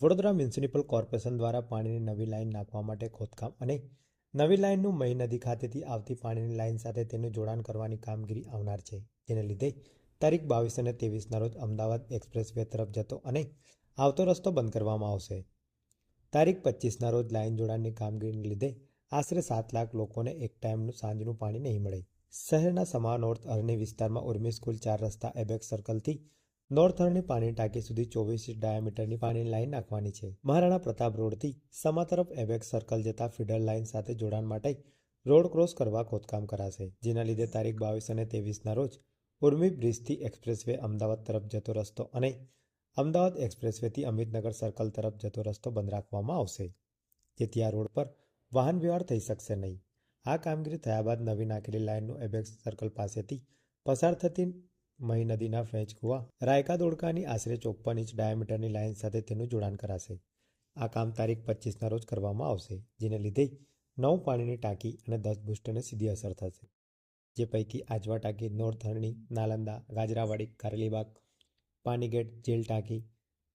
Vadodara municipal corporation દ્વારા પાણીની નવી લાઇન નાખવા માટે ખોદકામ અને નવી લાઇનનું મહી નદી ખાતેથી આવતી પાણીની લાઇન સાથે તેનું જોડાણ કરવાની કામગીરી આવનાર છે. જેને લીધે તારીખ બાવીસ અને ત્રેવીસના રોજ અમદાવાદ એક્સપ્રેસ વે તરફ જતો અને આવતો રસ્તો બંધ કરવામાં આવશે. તારીખ પચીસના રોજ લાઇન જોડાણની કામગીરીને લીધે આશરે સાત લાખ લોકોને એક ટાઈમનું સાંજનું પાણી નહીં મળે. શહેરના સમા નોર્થ અરણી વિસ્તારમાં ઉર્મી સ્કૂલ ચાર રસ્તા એબેક્સ સર્કલથી નોર્થ અરણી પાણી ટાંકી સુધી ચોવીસ ડાયામીટરની પાણી લાઇન નાખવાની છે. મહારાણા પ્રતાપ રોડથી સમા તરફ એબેક્સ સર્કલ જતા ફીડર લાઇન સાથે જોડાણ માટે રોડ ક્રોસ કરવા ખોદકામ કરાશે. જેના લીધે તારીખ બાવીસ અને ત્રેવીસના રોજ ઉર્મી બ્રિજથી એક્સપ્રેસવે અમદાવાદ તરફ જતો રસ્તો અને અમદાવાદ એક્સપ્રેસવેથી અમિતનગર સર્કલ તરફ જતો રસ્તો બંધ રાખવામાં આવશે. જેથી આ રોડ પર વાહન વ્યવહાર થઈ શકશે નહીં. આ કામગીરી થયા બાદ નવી નાખેલી લાઇનનું એબેક્સ સર્કલ પાસેથી પસાર થતી મહી નદીના ફેંચ કુવા. રાયકા દોડકાની આશરે ચોપ્પન ઇંચ ડાયામીટરની લાઇન સાથે તેનું જોડાણ કરાશે. આ કામ તારીખ પચીસના રોજ કરવામાં આવશે, જેને લીધે નવ પાણીની ટાંકી અને દસ બુસ્ટરને સીધી અસર થશે. જે પૈકી આજવા ટાંકી નોરથરણી નાલંદા, ગાજરાવાડી કારેલીબાગ પાનીગેટ, જેલ ટાંકી,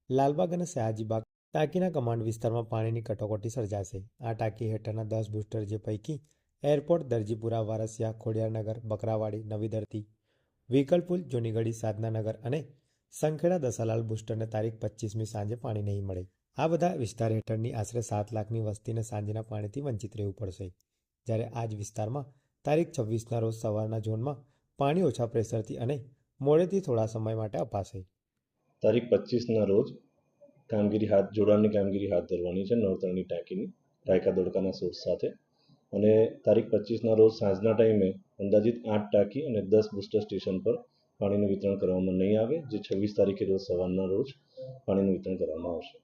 લાલબાગ અને સયાજીબાગ ટાંકીના કમાન્ડ વિસ્તારમાં પાણીની કટોકટી સર્જાશે. આ ટાંકી હેઠળના દસ બુસ્ટર જે પૈકી એરપોર્ટ, દરજીપુરા, વારસિયા ખોડિયારનગર બકરાવાડી, નવી ધરતી વિકલપુલ, જૂનીગઢી, સાધનાનગર અને સંખેડા દસાલાલ બુસ્ટરને તારીખ પચીસમી સાંજે પાણી નહીં મળે. આ બધા વિસ્તાર હેઠળની આશરે સાત લાખની વસ્તીને સાંજના પાણીથી વંચિત રહેવું પડશે. જ્યારે આ જ વિસ્તારમાં તારીખ છવ્વીસના રોજ સવારના ઝોનમાં પાણી ઓછા પ્રેશરથી અને મોડેથી થોડા સમય માટે અપાશે. તારીખ પચીસના રોજ કામગીરી હાથ, જોડાણની કામગીરી હાથ ધરવાની છે નવતરણની ટાંકીની, રાયકા દોડકાના સોર્સ સાથે. અને તારીખ પચીસના રોજ સાંજના ટાઈમે અંદાજિત આઠ ટાંકી અને દસ બુસ્ટર સ્ટેશન પર પાણીનું વિતરણ કરવામાં નહીં આવે, જે છવ્વીસ તારીખે રોજ સવારના રોજ પાણીનું વિતરણ કરવામાં આવશે.